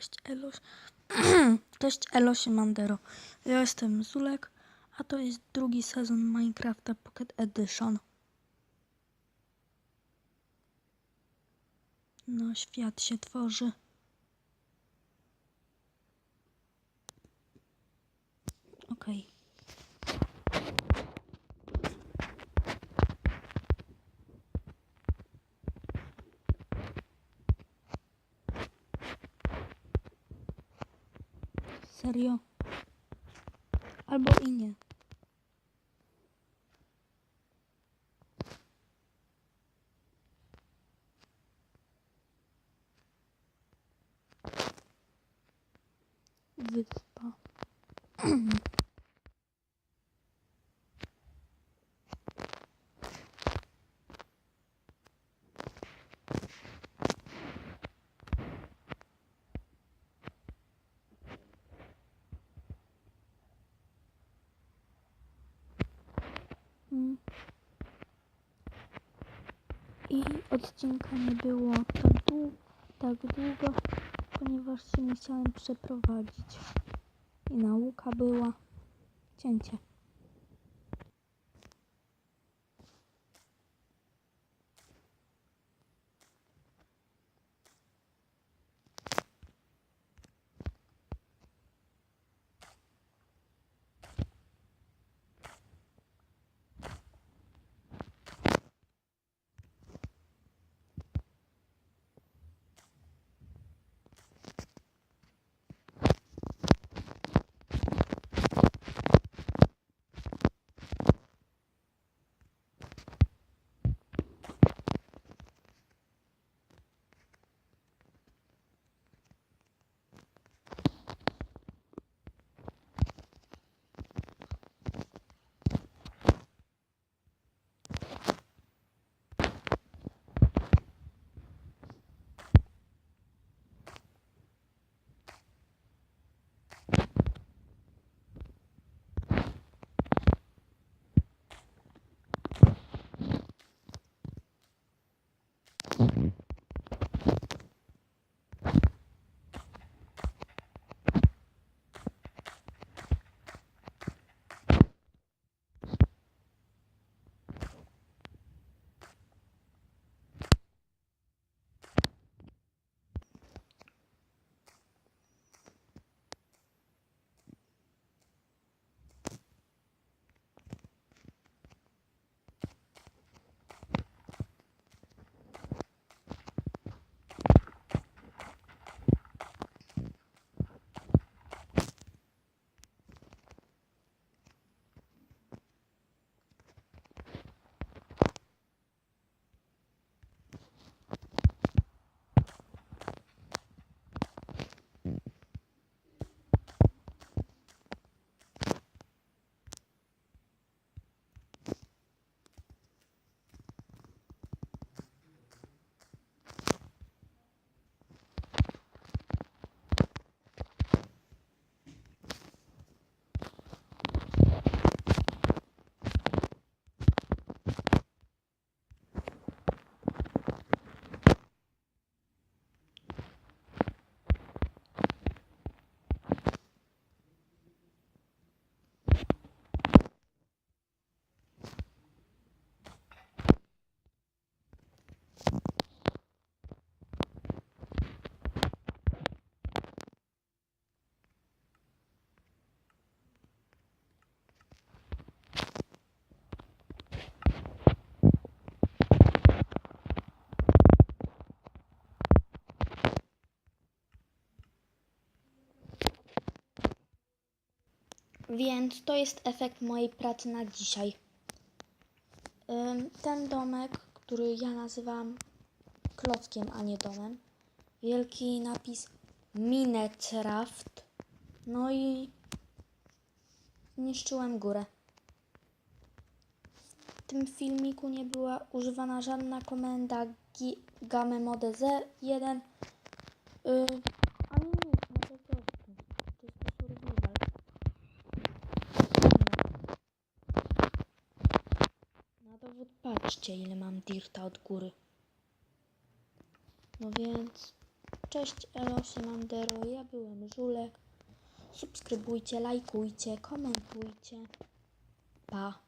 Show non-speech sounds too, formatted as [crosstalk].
Cześć Eloś. [clears throat] Cześć Eloś Mandero. Ja jestem Zulek, a to jest drugi sezon Minecrafta Pocket Edition. No, świat się tworzy. Okej. Serio? Albo i nie. Wyspa. [clears throat] I odcinka nie było tak, tak długo, ponieważ się musiałem przeprowadzić. I nauka była. Cięcie. Więc to jest efekt mojej pracy na dzisiaj. Ten domek, który ja nazywam klockiem, a nie domem. Wielki napis Minecraft. No i niszczyłem górę. W tym filmiku nie była używana żadna komenda game mode z1. Yy, ani nic, no po prostu. To jest to survival. Na dowód patrzcie ile mam dirta od góry. No więc cześć Elosy Mandero, ja byłem Żulek. Subskrybujcie, lajkujcie, komentujcie. Pa.